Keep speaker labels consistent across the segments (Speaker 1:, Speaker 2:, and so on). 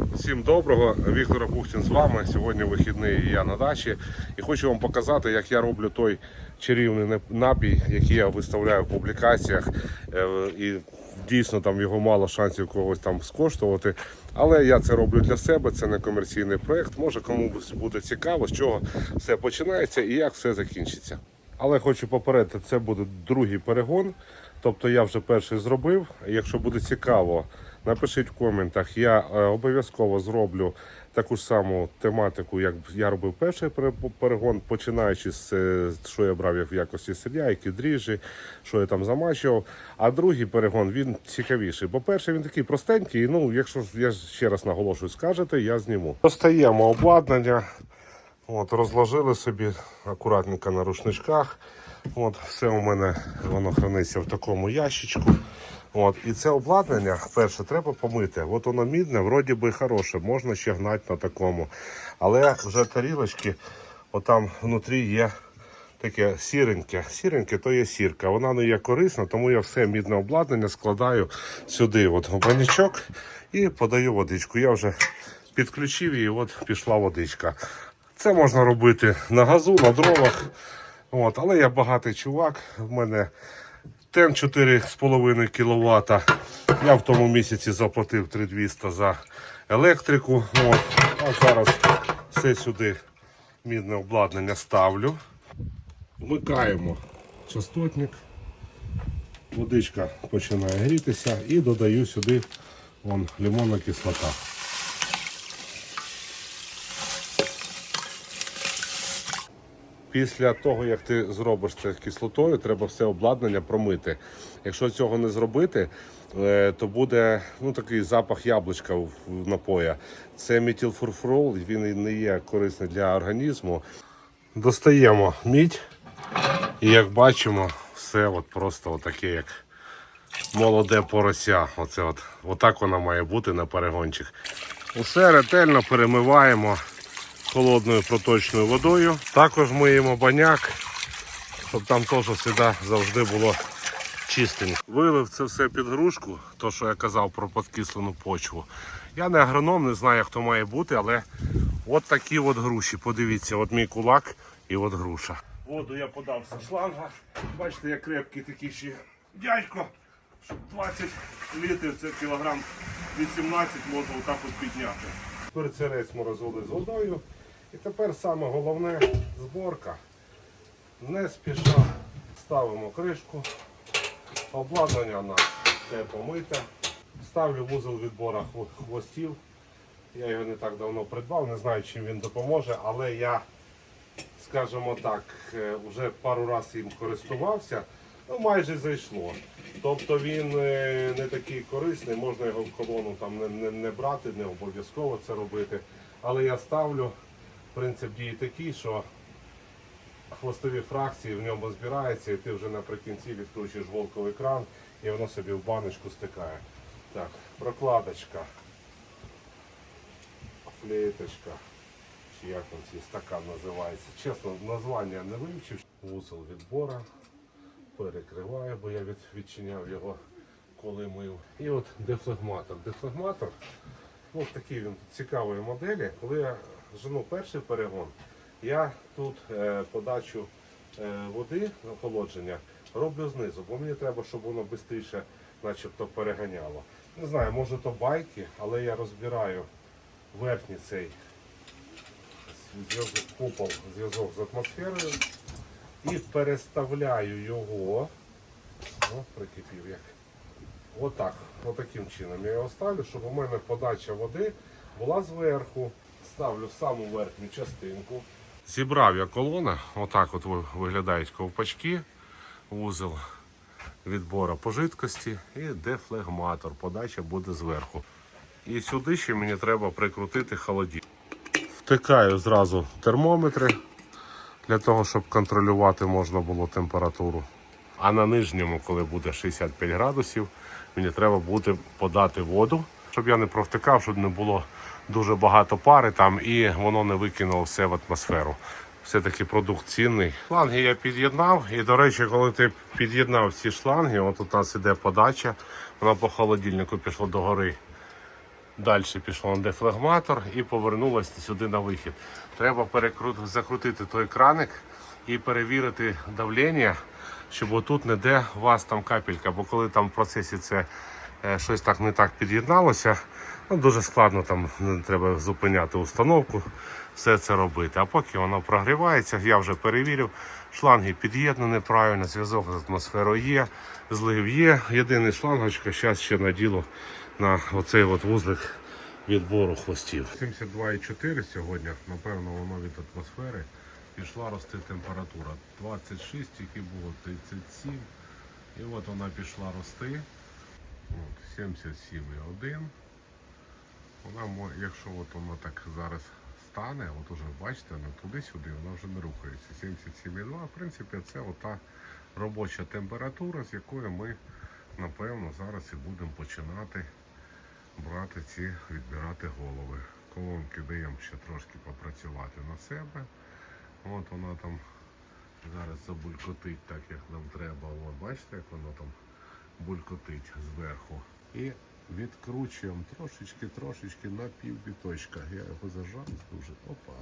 Speaker 1: Всім доброго, Віктор Бухтін з вами. Сьогодні вихідний я на дачі. І хочу вам показати, як я роблю той чарівний напій, який я виставляю в публікаціях. Е, І дійсно там його мало шансів когось там скоштувати. Але я це роблю для себе, це не комерційний проєкт. Може комусь буде цікаво, з чого все починається і як все закінчиться. Але хочу попередити, це буде другий перегон. Тобто я вже перший зробив. Якщо буде цікаво, напишіть в коментах. Я е, обов'язково зроблю таку ж саму тематику, як я робив перший перегон, починаючи з е, що я брав в якості сиря, які дріжджі, що я там замачував. А другий перегон він цікавіший. Бо перший він такий простенький. Ну, якщо я ще раз наголошую, скажете, я зніму. Достаємо обладнання. От, розложили собі акуратненько на рушничках. От, все у мене воно храниться в такому ящичку. От, і це обладнання, перше, треба помити. От воно мідне, вроді би хороше, можна ще гнати на такому. Але вже тарілочки, отам внутрі є таке сіреньке. Сіреньке то є сірка. Вона не є корисна, тому я все мідне обладнання складаю сюди, от банячок і подаю водичку. Я вже підключив її, от пішла водичка. Це можна робити на газу, на дровах. От, але я багатий чувак. В мене тен 4,5 кВт. Я в тому місяці заплатив 3200 за електрику. От. А зараз все сюди мідне обладнання ставлю. Вмикаємо частотник. Водичка починає грітися і додаю сюди вон, лимонна кислота. Після того, як ти зробиш це кислотою, треба все обладнання промити. Якщо цього не зробити, е, то буде ну, такий запах яблучка в напоя. Це метилфурфурол, він не є корисний для організму. Достаємо мідь, і як бачимо, все от просто отаке, як молоде порося. Оце от, отак вона має бути на перегончик. Усе ретельно перемиваємо холодною проточною водою. Також миємо баняк, щоб там теж завжди, завжди було чистенько. Вилив це все під грушку, то що я казав про подкислену почву. Я не агроном, не знаю, як то має бути, але от такі от груші. Подивіться, от мій кулак і от груша. Воду я подав з шланга. Бачите, я крепкий такий ще дядько. Щоб 20 літрів, це кілограм 18 можна отак от підняти. Перцерець ми розвели з водою. І тепер саме головне зборка. Не спіша ставимо кришку. Обладнання у нас це помите. Ставлю вузол відбора хвостів. Я його не так давно придбав, не знаю, чим він допоможе, але я, скажімо так, е, вже пару разів їм користувався, ну майже зайшло. Тобто він е, не такий корисний, можна його в колону там не, не, не брати, не обов'язково це робити. Але я ставлю, принцип дії такий, що хвостові фракції в ньому збираються, і ти вже наприкінці відкручуєш голковий кран і воно собі в баночку стикає. Так, прокладочка, флейточка, чи як він цей стакан називається. Чесно, названня не вивчив. Вузол відбора. Перекриваю, бо я від, відчиняв його, коли мив. І от дефлегматор. Дефлегматор, ну такий він цікавої моделі. Коли я жену перший перегон, я тут е, подачу е, води охолодження роблю знизу, бо мені треба, щоб воно швидше начебто переганяло. Не знаю, може то байки, але я розбираю верхній цей купол, зв'язок з атмосферою і переставляю його. О, прикипів як. Отак, отаким чином я його ставлю, щоб у мене подача води була зверху. Ставлю саму верхню частинку. Зібрав я колона, отак от виглядають ковпачки, вузол відбору по жидкості і дефлегматор. Подача буде зверху. І сюди ще мені треба прикрутити холодильник. Втикаю зразу термометри для того, щоб контролювати можна було температуру. А на нижньому, коли буде 65 градусів, мені треба буде подати воду, щоб я не провтикав, щоб не було дуже багато пари там і воно не викинуло все в атмосферу. Все-таки продукт цінний. Шланги я під'єднав. І, до речі, коли ти під'єднав ці шланги, от у нас іде подача, вона по холодильнику пішла догори. Далі пішло на дефлегматор і повернулося сюди на вихід. Треба перекрут... закрутити той краник і перевірити давлення, щоб отут не де у вас там капелька, бо коли там в процесі це щось так не так під'єдналося, ну, дуже складно там треба зупиняти установку, все це робити. А поки воно прогрівається, я вже перевірив, шланги під'єднані правильно, зв'язок з атмосферою є, злив є. Єдиний шлангочка, зараз ще наділу на оцей от вузлик відбору хвостів. 72,4 сьогодні, напевно, воно від атмосфери. Пішла рости температура. 26, тільки було 37. І от вона пішла рости. От, 77,1. Вона, якщо от воно так зараз стане, от уже бачите, не туди-сюди, вона вже не рухається. 77,2. В принципі, це ота робоча температура, з якої ми, напевно, зараз і будемо починати брати ці, відбирати голови. Колонки даємо ще трошки попрацювати на себе. От вона там зараз забулькотить так, як нам треба. От бачите, як воно там булькотить зверху. І відкручуємо трошечки, трошечки на півбіточка. Я його зажав дуже. Опа.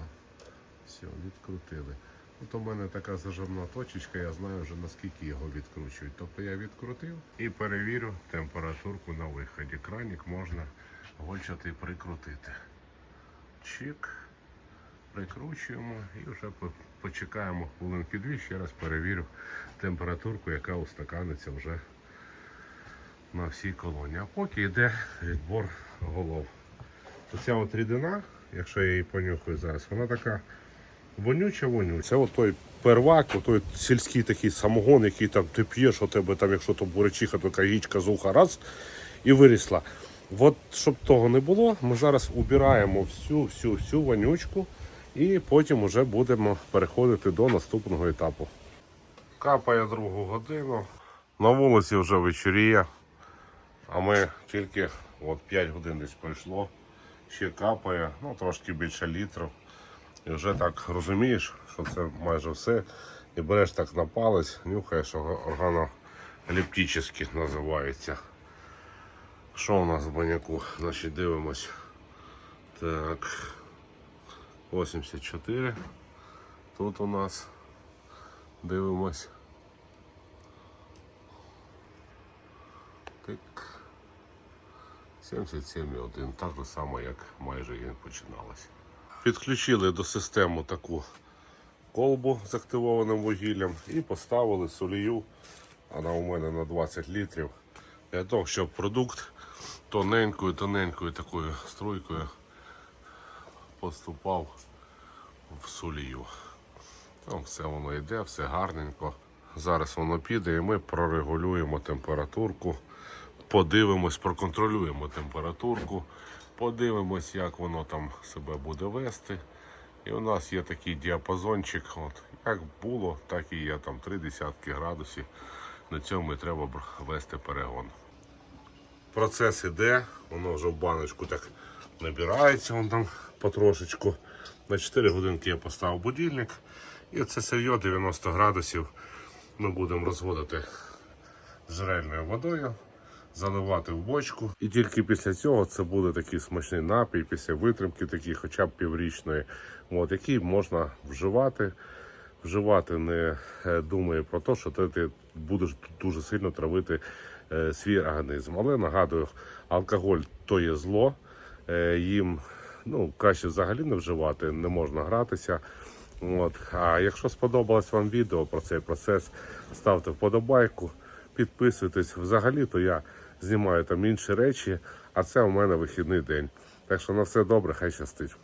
Speaker 1: Все, відкрутили. От у мене така зажимна точечка, я знаю вже наскільки його відкручують. Тобто я відкрутив і перевірю температурку на виході. Кранік можна гольчатий прикрутити. Чик. Прикручуємо і вже по- почекаємо хвилинки дві, ще раз перевірю температурку, яка устаканиться вже на всій колоні. А поки йде відбор голов. Оця от рідина, якщо я її понюхаю зараз, вона така вонюча вонюча. Це от той первак, от той сільський такий самогон, який там ти п'єш, у тебе там, якщо то буречиха, така яєчка з уха раз і вирісла. От щоб того не було, ми зараз убираємо всю всю всю вонючку і потім вже будемо переходити до наступного етапу. Капає другу годину. На вулиці вже вечоріє, а ми тільки от 5 годин десь пройшло. Ще капає, ну трошки більше літру. І вже так розумієш, що це майже все. І береш так на палець, нюхаєш органолептичний називається. Що у нас в баняку? Значить, дивимось. Так. 84. Тут у нас дивимось. Так. 77,1. Так само, як майже і починалося. Підключили до системи таку колбу з активованим вугіллям і поставили солію. Вона у мене на 20 літрів. Для того, щоб продукт тоненькою, тоненькою такою струйкою поступав в солію. Там все воно йде, все гарненько. Зараз воно піде і ми прорегулюємо температурку, подивимось, проконтролюємо температурку, подивимось, як воно там себе буде вести. І у нас є такий діапазончик. От, як було, так і є там три десятки градусів. На цьому і треба вести перегон. Процес іде, воно вже в баночку так набирається вон там потрошечку. На 4 годинки я поставив будильник. І це сир'йо 90 градусів. Ми будемо розводити жрельною водою, заливати в бочку. І тільки після цього це буде такий смачний напій, після витримки такий, хоча б піврічної, от, який можна вживати. Вживати не е, думає про те, що ти, ти будеш дуже сильно травити е, свій організм. Але нагадую, алкоголь то є зло. Е, їм ну, краще взагалі не вживати, не можна гратися. От. А якщо сподобалось вам відео про цей процес, ставте вподобайку, підписуйтесь. Взагалі, то я знімаю там інші речі, а це у мене вихідний день. Так що на все добре, хай щастить.